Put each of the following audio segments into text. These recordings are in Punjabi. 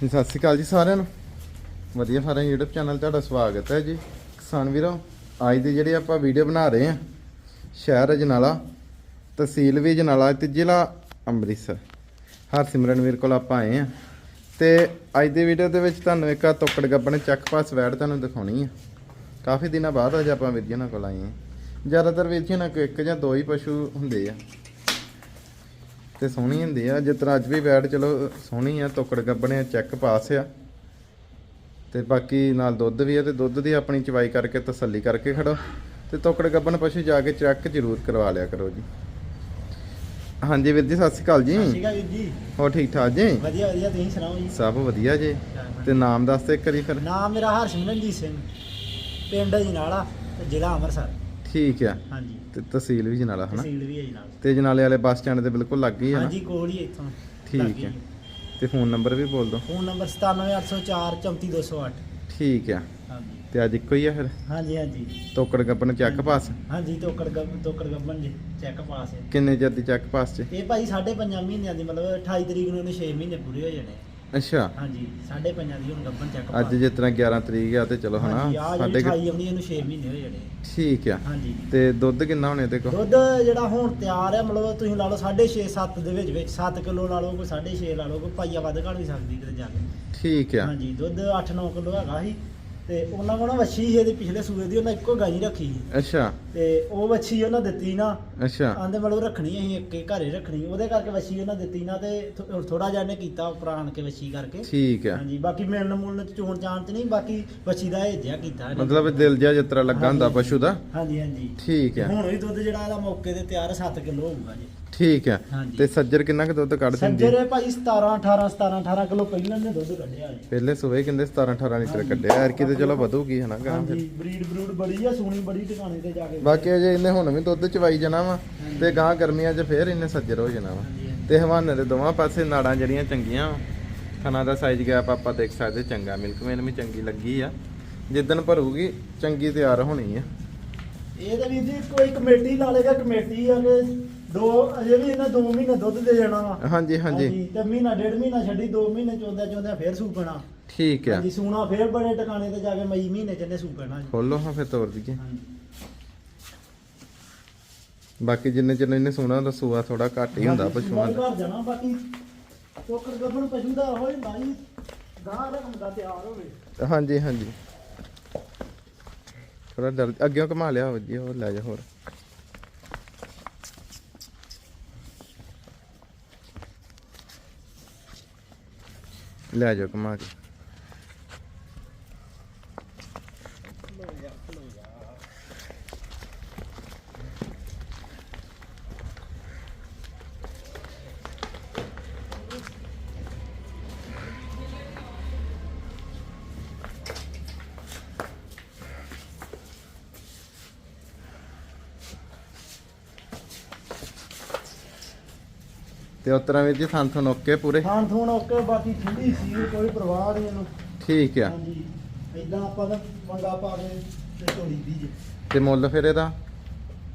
ਸਤਿ ਸ਼੍ਰੀ ਅਕਾਲ ਜੀ ਸਾਰਿਆਂ ਨੂੰ। ਵਧੀਆ ਫਾਰਮ YouTube ਚੈਨਲ ਤੁਹਾਡਾ ਸਵਾਗਤ ਹੈ ਜੀ। ਕਿਸਾਨ ਵੀਰੋ, ਅੱਜ ਦੀ ਜਿਹੜੀ ਆਪਾਂ ਵੀਡੀਓ ਬਣਾ ਰਹੇ ਹਾਂ, ਸ਼ਹਿਰ ਅਜਨਾਲਾ, ਤਹਿਸੀਲ ਵੀ ਅਜਨਾਲਾ ਤੇ ਜ਼ਿਲ੍ਹਾ ਅੰਮ੍ਰਿਤਸਰ। ਹਰਸਿਮਰਨ ਵੀਰ ਕੋਲ ਆਪਾਂ ਆਏ ਹਾਂ। ਤੇ ਅੱਜ ਦੀ ਵੀਡੀਓ ਦੇ ਵਿੱਚ ਤੁਹਾਨੂੰ ਇੱਕ ਆ ਤੋਕੜ ਗੱਬਣ ਚੱਕ ਪਾਸ ਵੈੜ ਤੁਹਾਨੂੰ ਦਿਖਾਉਣੀ ਆ। ਕਾਫੀ ਦਿਨਾਂ ਬਾਅਦ ਅੱਜ ਆਪਾਂ ਵੀਰ ਜੀ ਨਾਲ ਕੋਲ ਆਏ ਹਾਂ। ਜ਼ਿਆਦਾਤਰ ਵੀਰ ਜੀ ਨਾਲ ਇੱਕ ਜਾਂ ਦੋ ਹੀ ਪਸ਼ੂ ਹੁੰਦੇ ਆ। ਤੇ ਸੋਹਣੀ ਹੁੰਦੀ ਆ। ਜਿਸ ਤਰ੍ਹਾਂ ਅੱਜ ਵੀ ਬੈਡ ਚਲੋ ਸੋਹਣੀ ਆ ਤੋਕੜ ਗੱਬਣੇ ਚੈੱਕ ਪਾਸ ਆ। ਤੇ ਬਾਕੀ ਨਾਲ ਦੁੱਧ ਵੀ ਆ ਤੇ ਦੁੱਧ ਦੀ ਆਪਣੀ ਚਵਾਈ ਕਰਕੇ ਤਸੱਲੀ ਕਰਕੇ ਖੜੋ। ਤੇ ਤੋਕੜ ਗੱਬਣ ਪਸ਼ੂ ਜਾ ਕੇ ਚੈੱਕ ਜ਼ਰੂਰ ਕਰਵਾ ਲਿਆ ਕਰੋ ਜੀ। ਹਾਂਜੀ ਵੀਰ ਜੀ ਸਤਿ ਸ਼੍ਰੀ ਅਕਾਲ ਜੀ। ਜੀ। ਹੋਰ ਠੀਕ ਠਾਕ ਜੀ? ਵਧੀਆ ਵਧੀਆ ਤੁਸੀਂ ਸੁਣਾਓ ਜੀ? ਸਭ ਵਧੀਆ ਜੀ। ਤੇ ਨਾਮ ਦੱਸ ਦੇ ਇੱਕ ਵਾਰੀ ਫਿਰ। ਨਾਮ ਮੇਰਾ ਹਰਸਿਮਰਨਜੀਤ ਸਿੰਘ। ਪਿੰਡ ਜਨਾਲਾ ਜ਼ਿਲ੍ਹਾ ਅੰਮ੍ਰਿਤਸਰ। ਠੀਕ ਆ। ਹਾਂਜੀ। ਤੇ ਤਹਿਸੀਲ ਵੀ ਜਨਾਲਾ ਹਨਾ? ਤਹਿਸੀਲ ਵੀ ਹੈ ਜਨਾਲ। ਤੇ ਜਨਾਲੇ ਵਾਲੇ ਬੱਸ ਸਟੈਂਡ ਦੇ ਬਿਲਕੁਲ ਲੱਗ ਹੀ ਆ ਨਾ? ਹਾਂਜੀ ਕੋਲ ਹੀ ਹੈ ਇੱਥੋਂ। ਠੀਕ ਹੈ। ਹੀ। ਤੇ ਫੋਨ ਨੰਬਰ ਵੀ ਬੋਲ ਦਿਓ ਫੋਨ ਨੰਬਰ 97804 34208 ਠੀਕ ਆ। ਹਾਂਜੀ। ਤੇ ਅੱਜ ਇੱਕੋ ਹੀ ਆ ਫਿਰ? ਹਾਂਜੀ ਹਾਂਜੀ। ਤੋਕੜ ਗੱਬਣ ਚੱਕ ਪਾਸ? ਹਾਂਜੀ ਤੋਕੜ ਗੱਬ ਤੋਕੜ ਗੱਬਨ ਜੀ ਚੈੱਕ ਪਾਸ ਹੈ। ਕਿੰਨੇ ਚਿਰ ਦੀ ਚੱਕ ਪਾਸ ਚ? ਇਹ ਭਾਈ ਸਾਢੇ ਪੰਜਾਂ ਮਹੀਨਿਆਂ ਦੀ ਮਤਲਬ 28 ਤਰੀਕ ਨੂੰ ਇਹਨੂੰ 6 ਮਹੀਨੇ ਪੂਰੇ ਹੋ ਜਾਣੇ। ਅੱਛਾ। ਹਾਂਜੀ ਸਾਢੇ ਪੰਜਾਂ ਦੀ ਹੁਣ ਗੱਬਨ ਚੈੱਕ ਅੱਜ ਜਿਸ ਤਰ੍ਹਾਂ 11 ਤਰੀਕ ਆ ਤੇ ਚਲੋ ਹਨਾ ਸਾਡੇ ਸਾਡੇ 28 ਆਉਣੀ ਇਹਨੂੰ 6 ਮਹੀਨੇ ਹੋ ਜਾਣੇ ਠੀਕ ਆ। ਹਾਂਜੀ। ਤੇ ਦੁੱਧ ਕਿੰਨਾ ਹੋਣੇ ਤੇ ਕੋ ਦੁੱਧ ਜਿਹੜਾ ਹੁਣ ਤਿਆਰ ਹੈ ਮਤਲਬ ਤੁਸੀਂ ਲਾ ਲਓ 6.5 7 ਦੇ ਵਿੱਚ ਵਿੱਚ 7 ਕਿਲੋ ਲਾ ਲਓ ਕੋਈ 6.5 ਲਾ ਲਓ ਕੋਈ ਪਾਈਆ ਵੱਧ ਘੱਟ ਵੀ ਸਕਦੀ ਕਿਤੇ ਜਾ ਕੇ। ਠੀਕ ਆ। ਹਾਂਜੀ ਦੁੱਧ 8-9 ਕਿਲੋ ਹੈਗਾ ਸੀ। ਤੇ ਉਹਨਾਂ ਕੋਲ ਨਾ ਵੱਛੀ ਸੀ ਇਹਦੀ ਪਿਛਲੇ ਸੂਏ ਦੀ ਉਹਨਾਂ ਇੱਕੋ ਗਾਈ ਰੱਖੀ ਸੀ। ਅੱਛਾ। ਤੇ ਉਹ ਵੱਛੀ ਉਹਨਾਂ ਦਿੱਤੀ ਨਾ। ਅੱਛਾ। ਆਂਦੇ ਮਤਲਬ ਰੱਖਣੀ ਅਸੀਂ ਇੱਕੇ ਘਰੇ ਰੱਖਣੀ। ਉਹਦੇ ਕਰਕੇ ਵੱਛੀ ਉਹਨਾਂ ਦਿੱਤੀ ਨਾ ਤੇ ਥੋੜਾ ਜਿਹਾ ਇਹਨੇ ਕੀਤਾ ਉਪਰਾਨ ਕੇ ਵੱਛੀ ਕਰਕੇ। ਠੀਕ ਆ। ਹਾਂਜੀ ਬਾਕੀ ਮਿਲਣ ਮੁਲਣ ਚ ਚੋਣ ਚਾਣ ਚ ਨਹੀਂ ਬਾਕੀ ਵੱਛੀ ਦਾ ਇਹ ਜਿਹਾ ਕੀਤਾ ਇਹਨੇ। ਮਤਲਬ ਦਿਲ ਜਿਹਾ ਜਿਸ ਤਰ੍ਹਾਂ ਲੱਗਾ ਹੁੰਦਾ। ਪਸ਼ੂ ਦਾ? ਹਾਂਜੀ ਹਾਂਜੀ। ਠੀਕ ਆ। ਹੁਣ ਵੀ ਦੁੱਧ ਜਿਹੜਾ ਇਹਦਾ ਮੌਕੇ ਤੇ ਤਿਆਰ 7 ਕਿਲੋ ਹੋਊਗਾ ਜੀ। ਠੀਕ ਆ ਹਾਂਜੀ। ਤੇ ਸੱਜਰ ਕਿੰਨਾ ਕੁ ਦੁੱਧ ਕੱਢ ਦਿੰਦੀ ਸੱਜਰੇ ਭਾਈ 17 18 17 18 ਕਿਲੋ ਪਹਿਲਾਂ ਨੇ ਦੁੱਧ ਕੱਢਿਆ ਜੀ ਪਹਿਲੇ ਸੂਏ ਕਿੰਦੇ 17 18 ਲੀਟਰ ਕੱਢਿਆ। ਯਾਰ ਕਿਤੇ ਚਲੋ ਵਧੂਗੀ ਹਨਾ ਗਾਂ ਫਿਰ। ਹਾਂਜੀ ਬਰੀਡ ਬਰੂਡ ਬੜੀ ਆ ਸੋਹਣੀ ਬੜੀ ਟਿਕਾਣੇ ਤੇ ਜਾ ਕੇ ਬਾਕੀ ਅਜੇ ਇਹਨੇ ਹੁਣ ਵੀ ਦੁੱਧ ਚਵਾਈ ਜਾਣਾ ਵਾ ਤੇ ਗਾਂ ਗਰਮੀਆਂ 'ਚ ਫੇਰ ਇਹਨੇ ਸੱਜਰ ਹੋ ਜਾਣਾ ਵਾ। ਹਾਂਜੀ, ਹਾਂਜੀ। ਤੇ ਹਵਾਨੇ ਦੇ ਦੋਵਾਂ ਪਾਸੇ ਨਾੜਾਂ ਜਿਹੜੀਆਂ ਚੰਗੀਆਂ ਵਾ। ਖਾਣਾ ਦਾ ਸਾਈਜ਼ ਗੈਪ ਆਪਾਂ ਦੇਖ ਸਕਦੇ ਚੰਗਾ ਮਿਲਕ ਮੇਨ ਵੀ ਚੰਗੀ ਲੱਗੀ ਆ। ਜਿੱਦਣ ਭਰੂਗੀ ਚੰਗੀ ਤਿਆਰ ਹੋਣੀ ਆ। ਇਹ ਤਾਂ ਵੀਰ ਜੀ ਕੋਈ ਕਮੇਟੀ ਲਾ ਲੇਗਾ ਕਮੇਟੀ ਆ ਕਿ ਦੋ ਅਜੇ ਵੀ ਇਹਨਾਂ 2 ਮਹੀਨੇ ਦੁੱਧ ਦੇ ਜਾਣਾ ਵਾ। ਹਾਂਜੀ ਹਾਂਜੀ। ਤੇ ਮਹੀਨਾ ਡੇਢ ਮਹੀਨਾ ਛੱਡੀ 2 ਮਹੀਨੇ ਚੋਂਦਿਆਂ ਚੋਂਦਿਆਂ ਫੇਰ ਸੂਪਣਾ ਠੀਕ ਆ। ਹਾਂਜੀ ਸੂਣਾ ਫੇਰ ਬੜੇ ਟਿਕਾਣੇ ਤੇ ਜਾ ਕੇ ਮਈ ਮਹੀਨੇ ਚ ਇਹਨੇ ਸੂਪਣਾ ਜੀ। ਖੋਲੋ ਹਾਂ ਫਿਰ ਤੋਰ ਦਈਏ। ਹਾਂਜੀ। ਬਾਕੀ ਜਿੰਨੇ ਚਿਰ ਇਹਨੇ ਸੋਨਾ ਦਾ ਸੂਆ ਥੋੜਾ ਘੱਟ ਹੀ ਹੁੰਦਾ ਪਸ਼ੂਆਂ ਦਾ। ਘਰ ਜਾਣਾ ਬਾਕੀ ਟੋਕਰ ਗੱਭਣ ਪਸ਼ੂ ਦਾ ਹੋ ਜਾਂਦਾ ਜੀ ਗਾਂ ਦਾ ਹੁੰਦਾ ਤਿਆਰ ਹੋਵੇ। ਹਾਂਜੀ ਹਾਂਜੀ। ਥੋੜਾ ਡਰ ਅੱਗੇ ਘੁਮਾ ਲਿਆ ਵਧੀਆ ਹੋਰ ਲੈ ਜਾ ਹੋਰ। ਲੈ ਜਾਓ ਕਮਾ ਕੇ। ਤੇ ਉਸ ਤਰ੍ਹਾਂ ਵੀਰ ਜੀ ਥਾਂ ਥੋਂ ਓਕੇ ਪੂਰੇ? ਖਾਣ ਥੂਣ ਓਕੇ ਬਾਕੀ ਠੰਡੀ ਸੀ ਕੋਈ ਪਰਵਾਹ ਨਹੀਂ ਇਹਨੂੰ। ਠੀਕ ਆ। ਹਾਂਜੀ ਇਦਾਂ ਆਪਾਂ ਤਾਂ ਮੰਗਾ ਪਾ ਕੇ ਤੇ ਤੋੜੀ ਦੀ ਜੀ। ਤੇ ਮੁੱਲ ਫਿਰ ਇਹਦਾ?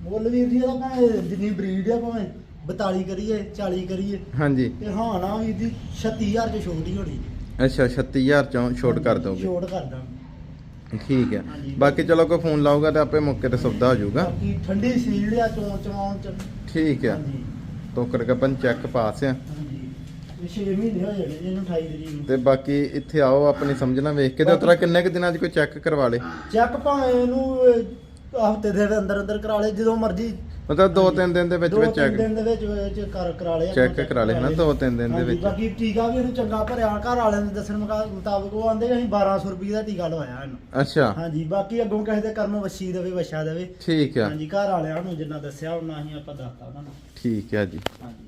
ਮੁੱਲ ਵੀਰ ਜੀ ਇਹਦਾ ਭਾਵੇਂ ਜਿੰਨੀ ਬਰੀਡ ਆ ਭਾਵੇਂ 42 ਕਰੀਏ 40 ਕਰੀਏ। ਹਾਂਜੀ। ਤੇ ਹਾਂ ਨਾ ਵੀਰ ਜੀ 36000 ਚ ਛੋਟ ਹੀ ਹੋਣੀ। ਅੱਛਾ 36000 ਚੋਂ ਛੋਟ ਕਰ ਦੋਗੇ। ਛੋਟ ਕਰ ਦਾਂ ਠੀਕ ਹੈ ਹਾਂਜੀ। ਬਾਕੀ ਚਲੋ ਕੋਈ ਫੋਨ ਲਾਊਗਾ ਤੇ ਆਪੇ ਮੌਕੇ ਤੇ ਸੌਦਾ ਹੋ ਜਾਊਗਾ। ਬਾਕੀ ਠੰਡੀ ਸੀਲ ਆ ਚੋਂ ਚਵਾਉਣ ਚ। ਠੀਕ ਹੈ ਹਾਂਜੀ। ਟੋਕਰ ਕੱਪਨ ਚੈੱਕ ਪਾਸ ਆ। ਹਾਂਜੀ। ਇਹ ਛੇ ਮਹੀਨੇ ਹੋ ਜਾਣੇ ਜੀ ਇਹਨੂੰ 28 ਤਰੀਕ ਨੂੰ। ਤੇ ਬਾਕੀ ਇੱਥੇ ਆਓ ਆਪਣੀ ਸਮਝਣਾ ਵੇਖ ਕੇ ਤੇ ਉਤਰਾ ਕਿੰਨੇ ਕੁ ਦਿਨਾਂ 'ਚ ਕੋਈ ਚੈੱਕ ਕਰਵਾ ਲੇ। ਚੈੱਕ ਭਾਵੇਂ ਇਹਨੂੰ ਹਫ਼ਤੇ ਦੇ ਅੰਦਰ ਅੰਦਰ ਕਰਾ ਲੇ ਜਦੋਂ ਮਰਜ਼ੀ ਮਤਲਬ ਦੋ ਤਿੰਨ ਦਿਨ ਦੇ ਵਿੱਚ ਦੋ ਵਿੱਚ ਤਿੰਨ ਚੈੱਕ ਦਿਨ ਦੇ ਵਿੱਚ ਵਿੱਚ ਕਰ ਕਰਾ ਲਿਆ ਚੈੱਕ ਕਰਾ ਲਏ ਹਨਾ ਦੋ ਤਿੰਨ ਦਿਨ ਦੇ ਹਾਂਜੀ, ਵਿੱਚ। ਬਾਕੀ ਟੀਕਾ ਵੀ ਇਹਨੂੰ ਚੰਗਾ ਭਰਿਆ ਘਰ ਵਾਲਿਆਂ ਦੇ ਦੱਸਣ ਮੁਕਾ- ਮੁਤਾਬਕ ਉਹ ਆਂਦੇ ਅਸੀਂ 1200 ਰੁਪਏ ਦਾ ਟੀਕਾ ਲਵਾਇਆ ਇਹਨੂੰ। ਅੱਛਾ। ਹਾਂਜੀ ਬਾਕੀ ਅੱਗੋਂ ਕਿਸੇ ਦੇ ਕਰਮ ਵੱਛੀ ਦੇਵੇ ਵਛਾ ਦੇਵੇ। ਠੀਕ ਆ। ਹਾਂਜੀ ਘਰ ਵਾਲਿਆਂ ਨੂੰ ਜਿੰਨਾ ਦੱਸਿਆ ਉਹਨਾਂ ਅਸੀਂ ਆਪਾਂ ਦੱਸਤਾ ਉਹਨਾਂ ਨੂੰ। ਠੀਕ ਹੈ ਜੀ। ਹਾਂਜੀ।